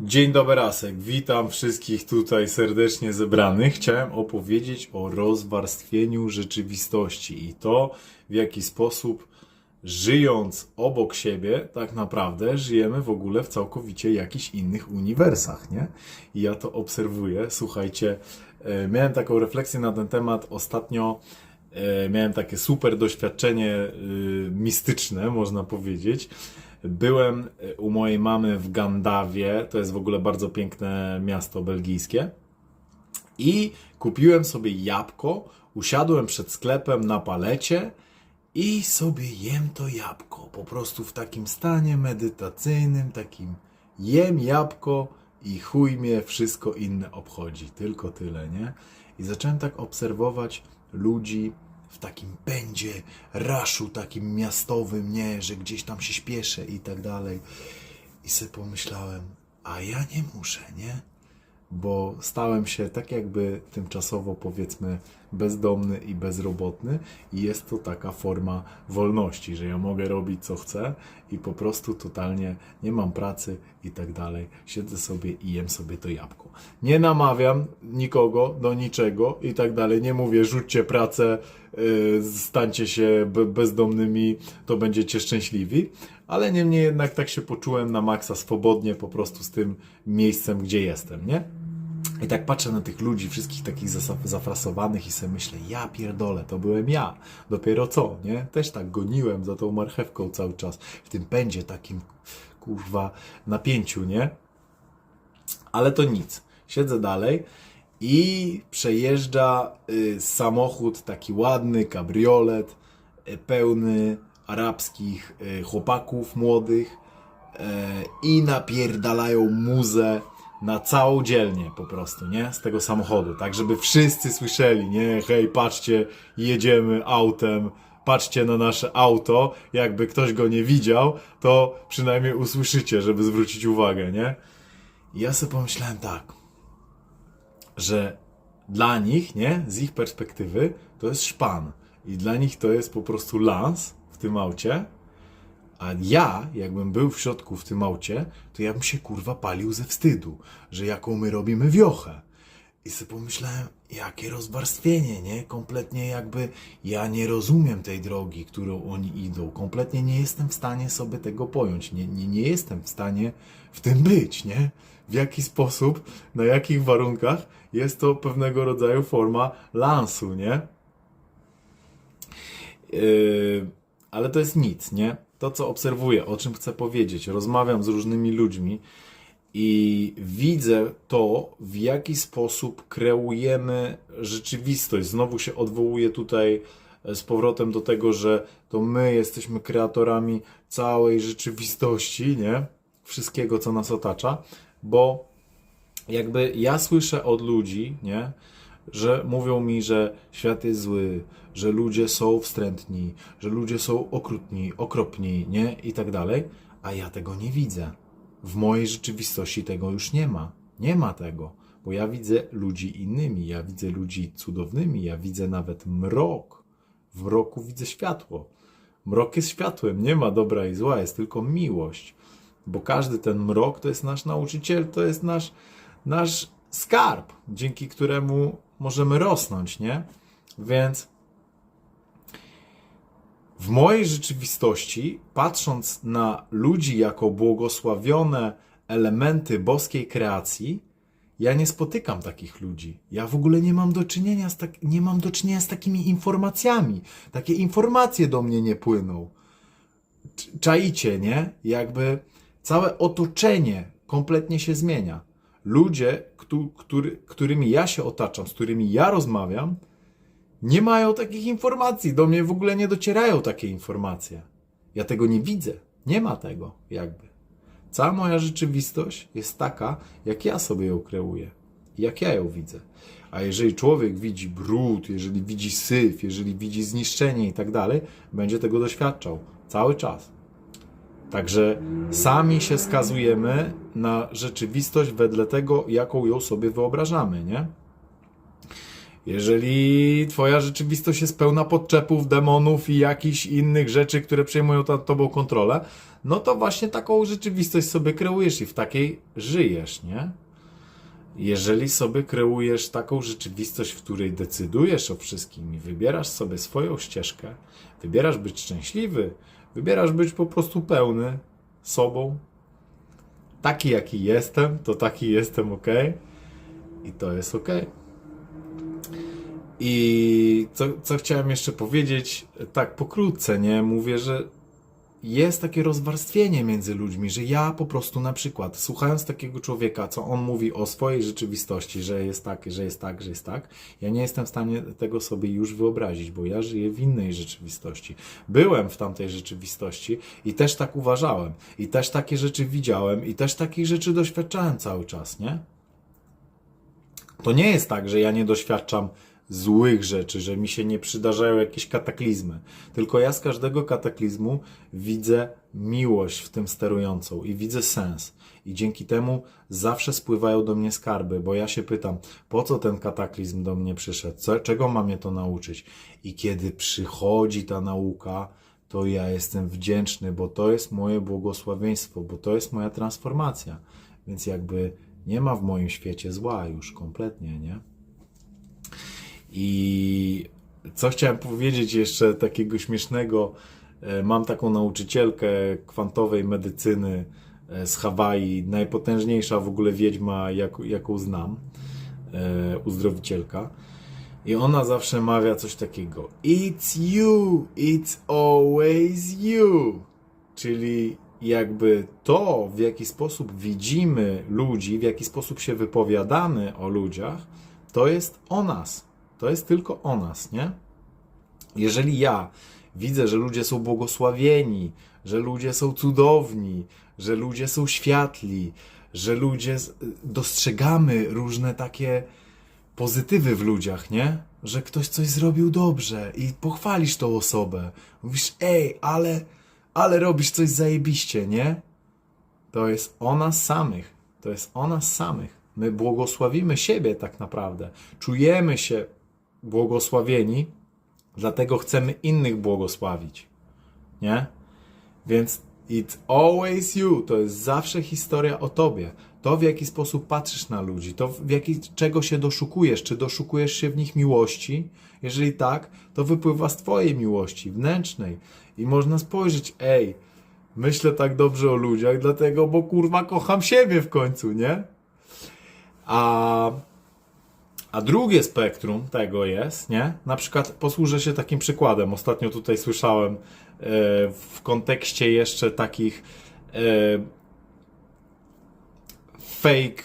Dzień dobry, Rasek. Witam wszystkich tutaj serdecznie zebranych. Chciałem opowiedzieć o rozwarstwieniu rzeczywistości i to, w jaki sposób żyjąc obok siebie, tak naprawdę żyjemy w ogóle w całkowicie jakichś innych uniwersach, nie? I ja to obserwuję. Słuchajcie, e, miałem taką refleksję na ten temat ostatnio. e, Miałem takie super doświadczenie e, mistyczne, można powiedzieć. Byłem e, u mojej mamy w Gandawie, to jest w ogóle bardzo piękne miasto belgijskie. I kupiłem sobie jabłko, usiadłem przed sklepem na palecie i sobie jem to jabłko. Po prostu w takim stanie medytacyjnym, takim jem jabłko i chuj mnie wszystko inne obchodzi. Tylko tyle, nie? I zacząłem tak obserwować ludzi w takim pędzie, raszu takim miastowym, nie? Że gdzieś tam się śpieszę i tak dalej. I sobie pomyślałem, a ja nie muszę, nie? bo stałem się tak jakby tymczasowo powiedzmy bezdomny i bezrobotny i jest to taka forma wolności, że ja mogę robić co chcę i po prostu totalnie nie mam pracy i tak dalej. Siedzę sobie i jem sobie to jabłko. Nie namawiam nikogo do niczego i tak dalej. Nie mówię rzućcie pracę, yy, stańcie się be- bezdomnymi, to będziecie szczęśliwi. Ale niemniej jednak tak się poczułem na maksa swobodnie po prostu z tym miejscem, gdzie jestem, nie? I tak patrzę na tych ludzi, wszystkich takich zafrasowanych i sobie myślę, ja pierdolę, to byłem ja. Dopiero co, nie? Też tak goniłem za tą marchewką cały czas. W tym pędzie takim, kurwa, napięciu, nie? Ale to nic. Siedzę dalej i przejeżdża y, samochód, taki ładny, kabriolet, y, pełny arabskich y, chłopaków młodych y, i napierdalają muzę na całą dzielnię po prostu, nie? Z tego samochodu, tak żeby wszyscy słyszeli, nie? Hej, patrzcie, jedziemy autem, patrzcie na nasze auto, jakby ktoś go nie widział, to przynajmniej usłyszycie, żeby zwrócić uwagę, nie? I ja sobie pomyślałem tak, że dla nich, nie, z ich perspektywy, to jest szpan. I dla nich to jest po prostu lans w tym aucie. A ja, jakbym był w środku w tym aucie, to ja bym się kurwa palił ze wstydu, że jaką my robimy wiochę. I sobie pomyślałem, jakie rozwarstwienie, nie? Kompletnie jakby ja nie rozumiem tej drogi, którą oni idą. Kompletnie nie jestem w stanie sobie tego pojąć. Nie, nie, nie jestem w stanie w tym być, nie? W jaki sposób, na jakich warunkach jest to pewnego rodzaju forma lansu, nie? Yy, ale to jest nic, nie? To, co obserwuję, o czym chcę powiedzieć, rozmawiam z różnymi ludźmi i widzę to, w jaki sposób kreujemy rzeczywistość. Znowu się odwołuję tutaj e, z powrotem do tego, że to my jesteśmy kreatorami całej rzeczywistości, nie? Wszystkiego, co nas otacza, bo jakby ja słyszę od ludzi, nie? Że mówią mi, że świat jest zły, że ludzie są wstrętni, że ludzie są okrutni, okropni, nie? I tak dalej, a ja tego nie widzę. W mojej rzeczywistości tego już nie ma. Nie ma tego, bo ja widzę ludzi innymi, ja widzę ludzi cudownymi, ja widzę nawet mrok. W mroku widzę światło. Mrok jest światłem, nie ma dobra i zła, jest tylko miłość. Bo każdy ten mrok to jest nasz nauczyciel, to jest nasz, nasz skarb, dzięki któremu możemy rosnąć, nie? Więc w mojej rzeczywistości, patrząc na ludzi jako błogosławione elementy boskiej kreacji, ja nie spotykam takich ludzi. Ja w ogóle nie mam do czynienia z, tak, nie mam do czynienia z takimi informacjami. Takie informacje do mnie nie płyną. Cz- Czaicie, nie? Jakby całe otoczenie kompletnie się zmienia. Ludzie, który, którymi ja się otaczam, z którymi ja rozmawiam, nie mają takich informacji. Do mnie w ogóle nie docierają takie informacje. Ja tego nie widzę. Nie ma tego, jakby. Cała moja rzeczywistość jest taka, jak ja sobie ją kreuję, jak ja ją widzę. A jeżeli człowiek widzi brud, jeżeli widzi syf, jeżeli widzi zniszczenie i tak dalej, będzie tego doświadczał cały czas. Także sami się skazujemy na rzeczywistość wedle tego, jaką ją sobie wyobrażamy, nie? Jeżeli twoja rzeczywistość jest pełna podczepów, demonów i jakichś innych rzeczy, które przejmują nad tobą kontrolę, no to właśnie taką rzeczywistość sobie kreujesz i w takiej żyjesz, nie? Jeżeli sobie kreujesz taką rzeczywistość, w której decydujesz o wszystkim i wybierasz sobie swoją ścieżkę, wybierasz być szczęśliwy, wybierasz być po prostu pełny sobą, taki jaki jestem, to taki jestem ok i to jest ok. I co, co chciałem jeszcze powiedzieć, tak pokrótce, nie? Mówię, że jest takie rozwarstwienie między ludźmi, że ja po prostu na przykład, słuchając takiego człowieka, co on mówi o swojej rzeczywistości, że jest tak, że jest tak, że jest tak, ja nie jestem w stanie tego sobie już wyobrazić, bo ja żyję w innej rzeczywistości. Byłem w tamtej rzeczywistości i też tak uważałem, i też takie rzeczy widziałem, i też takich rzeczy doświadczałem cały czas, nie? To nie jest tak, że ja nie doświadczam złych rzeczy, że mi się nie przydarzają jakieś kataklizmy. Tylko ja z każdego kataklizmu widzę miłość w tym sterującą i widzę sens. I dzięki temu zawsze spływają do mnie skarby, bo ja się pytam, po co ten kataklizm do mnie przyszedł? Co, czego ma mnie to nauczyć? I kiedy przychodzi ta nauka, to ja jestem wdzięczny, bo to jest moje błogosławieństwo, bo to jest moja transformacja. Więc jakby nie ma w moim świecie zła już kompletnie, nie? I co chciałem powiedzieć jeszcze takiego śmiesznego, e, mam taką nauczycielkę kwantowej medycyny e, z Hawaii, najpotężniejsza w ogóle wiedźma, jak, jaką znam, e, uzdrowicielka. I ona zawsze mawia coś takiego: It's you, it's always you. Czyli jakby to, w jaki sposób widzimy ludzi, w jaki sposób się wypowiadamy o ludziach, to jest o nas. To jest tylko o nas, nie? Jeżeli ja widzę, że ludzie są błogosławieni, że ludzie są cudowni, że ludzie są światli, że ludzie dostrzegamy różne takie pozytywy w ludziach, nie? Że ktoś coś zrobił dobrze i pochwalisz tą osobę. Mówisz, ej, ale, ale robisz coś zajebiście, nie? To jest o nas samych. To jest o nas samych. My błogosławimy siebie tak naprawdę. Czujemy się błogosławieni, dlatego chcemy innych błogosławić. Nie? Więc it's always you. To jest zawsze historia o tobie. To, w jaki sposób patrzysz na ludzi, to w jaki, czego się doszukujesz, czy doszukujesz się w nich miłości. Jeżeli tak, to wypływa z twojej miłości wnętrznej. I można spojrzeć, ej, myślę tak dobrze o ludziach, dlatego, bo kurwa kocham siebie w końcu, nie? A a drugie spektrum tego jest, nie? Na przykład posłużę się takim przykładem. Ostatnio tutaj słyszałem e, w kontekście jeszcze takich e, fake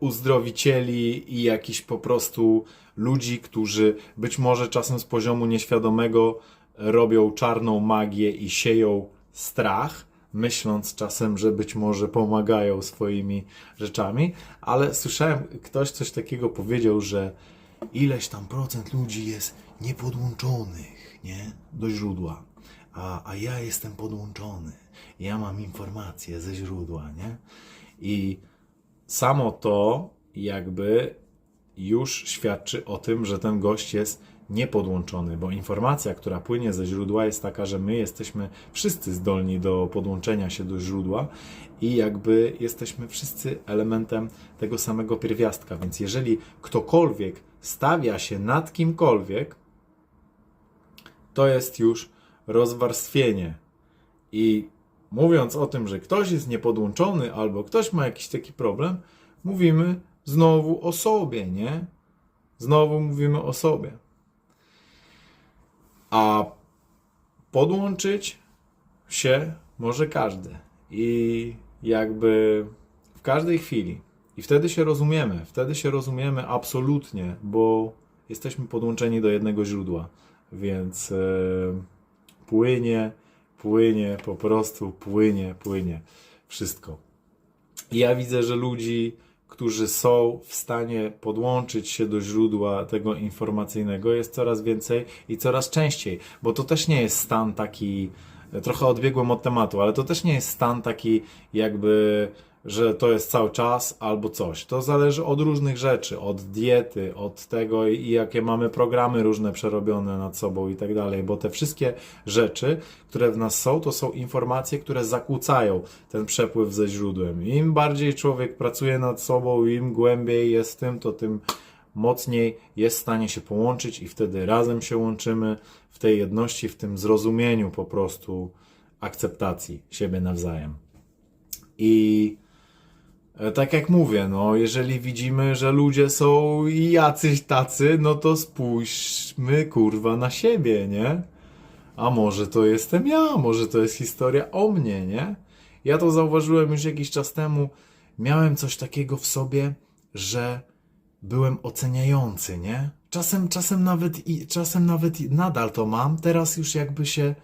uzdrowicieli i jakichś po prostu ludzi, którzy być może czasem z poziomu nieświadomego robią czarną magię i sieją strach, myśląc czasem, że być może pomagają swoimi rzeczami, ale słyszałem, ktoś coś takiego powiedział, że ileś tam procent ludzi jest niepodłączonych, nie? Do źródła. A, a ja jestem podłączony. Ja mam informacje ze źródła, nie? I samo to jakby już świadczy o tym, że ten gość jest niepodłączony, bo informacja, która płynie ze źródła jest taka, że my jesteśmy wszyscy zdolni do podłączenia się do źródła i jakby jesteśmy wszyscy elementem tego samego pierwiastka, więc jeżeli ktokolwiek stawia się nad kimkolwiek, to jest już rozwarstwienie. I mówiąc o tym, że ktoś jest niepodłączony albo ktoś ma jakiś taki problem, mówimy znowu o sobie, nie? Znowu mówimy o sobie. A podłączyć się może każdy. I jakby w każdej chwili. I wtedy się rozumiemy. Wtedy się rozumiemy absolutnie, bo jesteśmy podłączeni do jednego źródła. Więc e, płynie, płynie, po prostu płynie, płynie wszystko. I ja widzę, że ludzi, którzy są w stanie podłączyć się do źródła tego informacyjnego, jest coraz więcej i coraz częściej, bo to też nie jest stan taki, trochę odbiegłem od tematu, ale to też nie jest stan taki jakby że to jest cały czas albo coś. To zależy od różnych rzeczy, od diety, od tego, i jakie mamy programy różne przerobione nad sobą i tak dalej, bo te wszystkie rzeczy, które w nas są, to są informacje, które zakłócają ten przepływ ze źródłem. Im bardziej człowiek pracuje nad sobą, im głębiej jest tym, to tym mocniej jest w stanie się połączyć i wtedy razem się łączymy w tej jedności, w tym zrozumieniu po prostu akceptacji siebie nawzajem. I tak jak mówię, no, jeżeli widzimy, że ludzie są jacyś tacy, no to spójrzmy kurwa na siebie, nie? A może to jestem ja, może to jest historia o mnie, nie? Ja to zauważyłem już jakiś czas temu. Miałem coś takiego w sobie, że byłem oceniający, nie? Czasem, czasem nawet i czasem nawet nadal to mam. Teraz już jakby się,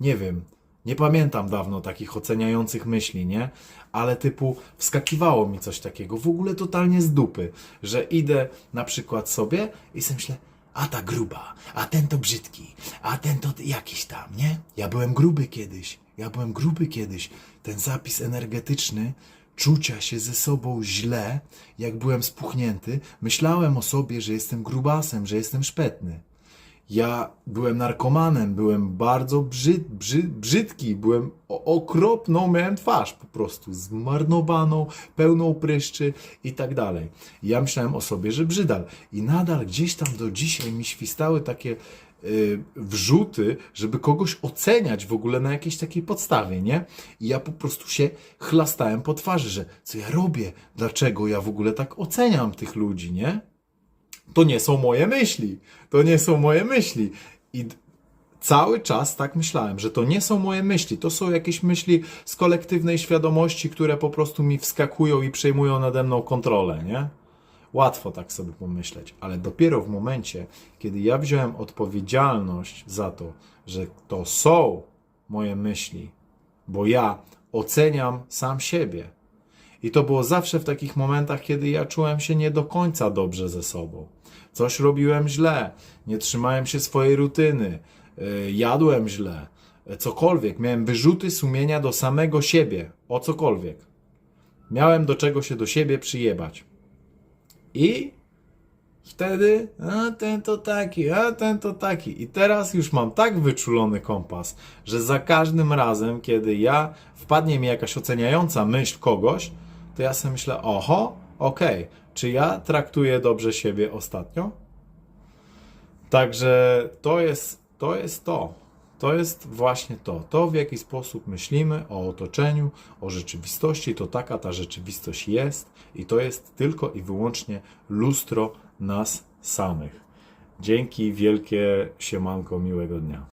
nie wiem, nie pamiętam dawno takich oceniających myśli, nie? Ale typu wskakiwało mi coś takiego, w ogóle totalnie z dupy, że idę na przykład sobie i sobie myślę, a ta gruba, a ten to brzydki, a ten to jakiś tam, nie? Ja byłem gruby kiedyś, ja byłem gruby kiedyś. Ten zapis energetyczny czucia się ze sobą źle, jak byłem spuchnięty, myślałem o sobie, że jestem grubasem, że jestem szpetny. Ja byłem narkomanem, byłem bardzo brzyd, brzyd, brzydki, byłem okropną, miałem twarz po prostu zmarnowaną, pełną pryszczy i tak dalej. Ja myślałem o sobie, że brzydal. I nadal gdzieś tam do dzisiaj mi świstały takie y, wrzuty, żeby kogoś oceniać w ogóle na jakiejś takiej podstawie, nie? I ja po prostu się chlastałem po twarzy, że co ja robię, dlaczego ja w ogóle tak oceniam tych ludzi, nie? To nie są moje myśli. To nie są moje myśli. I cały czas tak myślałem, że to nie są moje myśli. To są jakieś myśli z kolektywnej świadomości, które po prostu mi wskakują i przejmują nade mną kontrolę, nie? Łatwo tak sobie pomyśleć, ale dopiero w momencie, kiedy ja wziąłem odpowiedzialność za to, że to są moje myśli, bo ja oceniam sam siebie, i to było zawsze w takich momentach, kiedy ja czułem się nie do końca dobrze ze sobą. Coś robiłem źle, nie trzymałem się swojej rutyny, yy, jadłem źle, yy, cokolwiek. Miałem wyrzuty sumienia do samego siebie, o cokolwiek. Miałem do czego się do siebie przyjebać. I wtedy, a ten to taki, a ten to taki. I teraz już mam tak wyczulony kompas, że za każdym razem, kiedy ja wpadnie mi jakaś oceniająca myśl kogoś, to ja sobie myślę, oho, okej, czy ja traktuję dobrze siebie ostatnio? Także to jest to. Jest to. To jest właśnie to. To, w jaki sposób myślimy o otoczeniu, o rzeczywistości, to taka ta rzeczywistość jest i to jest tylko i wyłącznie lustro nas samych. Dzięki wielkie, siemanko, miłego dnia.